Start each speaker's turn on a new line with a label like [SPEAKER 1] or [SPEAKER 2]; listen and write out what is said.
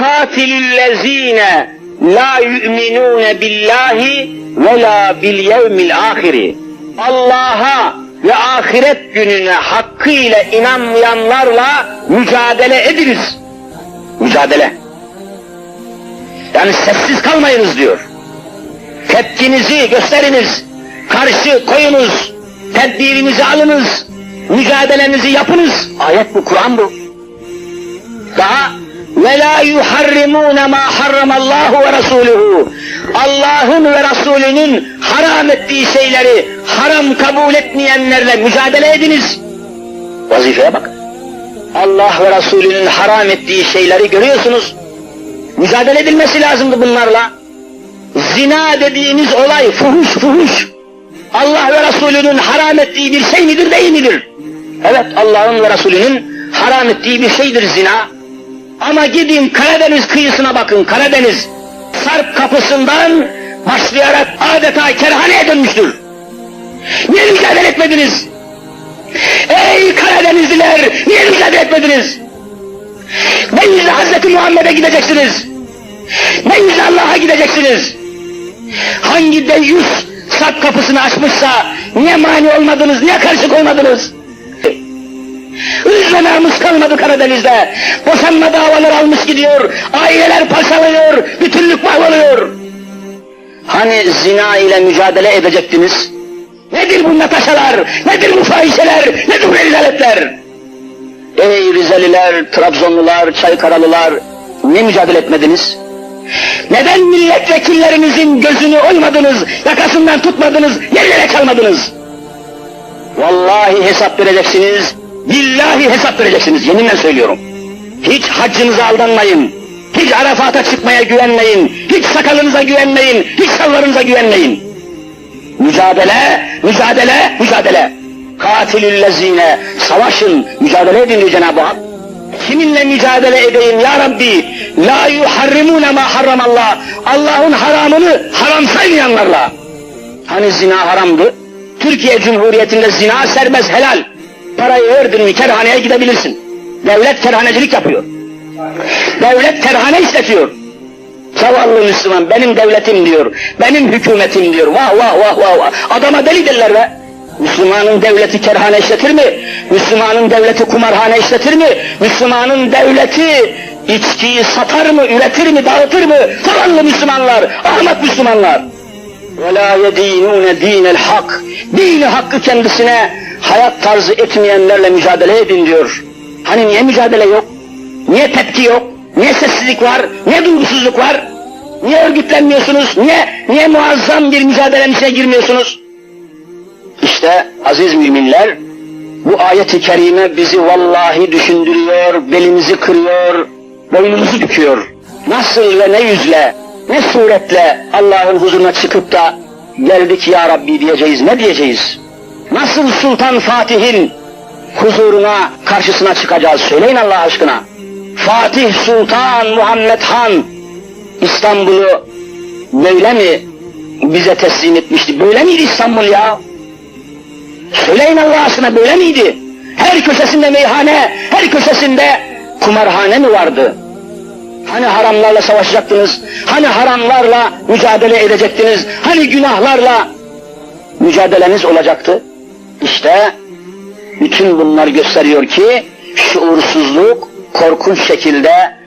[SPEAKER 1] katilüllezine la yu'minune billahi ve la bil yevmil. Allah'a ve ahiret gününe hakkıyla inanmayanlarla mücadele ediniz. Mücadele. Yani sessiz kalmayınız diyor. Tepkinizi gösteriniz. Karşı koyunuz. Tedbirinizi alınız. Mücadelenizi yapınız. Ayet bu, Kur'an bu. Daha ve la yuharrimune ma harramallahu ve rasuluhu. Allah'ın ve Resulünün haram ettiği şeyleri haram kabul etmeyenlerle mücadele ediniz. Vazifeye bak. Allah ve Resulünün haram ettiği şeyleri görüyorsunuz. Mücadele edilmesi lazımdı bunlarla. Zina dediğiniz olay fuhuş fuhuş. Allah ve Resulünün haram ettiği bir şey midir değil midir? Evet Allah'ın ve Resulünün haram ettiği bir şeydir zina. Ama gidin Karadeniz kıyısına bakın Karadeniz. Sarp kapısından başlayarak adeta kerhaneye dönmüştür. Niye mücadele etmediniz? Ey Karadenizliler niye mücadele etmediniz? Ne yüzle Hazreti Muhammed'e gideceksiniz? Ne yüzle Allah'a gideceksiniz? Hangi deyyus sarp kapısını açmışsa niye mani olmadınız, niye karşı koymadınız? Hızla namus kalmadı Karadeniz'de. Boşanma davaları almış gidiyor, aileler parçalıyor, bütünlük mahvoluyor. Hani zina ile mücadele edecektiniz? Nedir bu nataşalar, nedir bu fahişeler, nedir bu rezaletler? Ey Rizeliler, Trabzonlular, Çaykaralılar, ne mücadele etmediniz? Neden milletvekillerinizin gözünü oymadınız, yakasından tutmadınız, yerlere çalmadınız? Vallahi hesap vereceksiniz, billahi hesap vereceksiniz, yeminle söylüyorum. Hiç haccınıza aldanmayın, hiç Arafat'a çıkmaya güvenmeyin, hiç sakalınıza güvenmeyin, hiç sallarınıza güvenmeyin. Mücadele, mücadele, mücadele. Katilüllezine, savaşın, mücadele edin diyor Cenab-ı Hak. Kiminle mücadele edeyim ya Rabbi? La yuharrimune ma harramallah. Allah'ın haramını haram saymayanlarla. Hani zina haramdı? Türkiye Cumhuriyeti'nde zina serbest helal Parayı verdin mi kerhaneye gidebilirsin. Devlet kerhanecilik yapıyor. Devlet kerhane işletiyor. Zavallı Müslüman benim devletim diyor, benim hükümetim diyor. Vah vah vah vah vah. Adama deli derler be. Müslümanın devleti kerhane işletir mi? Müslümanın devleti kumarhane işletir mi? Müslümanın devleti içkiyi satar mı, üretir mi, dağıtır mı? Zavallı Müslümanlar, ahmak Müslümanlar. وَلَا يَد۪ينُونَ د۪ينَ الْحَقِّ Dini hakkı kendisine hayat tarzı etmeyenlerle mücadele edin diyor. Hani niye mücadele yok? Niye tepki yok? Niye sessizlik var? Niye duygusuzluk var? Niye örgütlenmiyorsunuz? Niye, niye muazzam bir mücadelenin içine girmiyorsunuz? İşte aziz müminler, bu ayet-i kerime bizi vallahi düşündürüyor, belimizi kırıyor, boynumuzu büküyor. Nasıl ve ne yüzle, ne suretle Allah'ın huzuruna çıkıp da geldik ya Rabbi diyeceğiz, ne diyeceğiz? Nasıl Sultan Fatih'in huzuruna, karşısına çıkacağız? Söyleyin Allah aşkına. Fatih Sultan Muhammed Han İstanbul'u böyle mi bize teslim etmişti? Böyle miydi İstanbul ya? Söyleyin Allah aşkına böyle miydi? Her köşesinde meyhane, her köşesinde kumarhane mi vardı? Hani haramlarla savaşacaktınız? Hani haramlarla mücadele edecektiniz? Hani günahlarla mücadeleniz olacaktı? İşte bütün bunlar gösteriyor ki şuursuzluk korkunç şekilde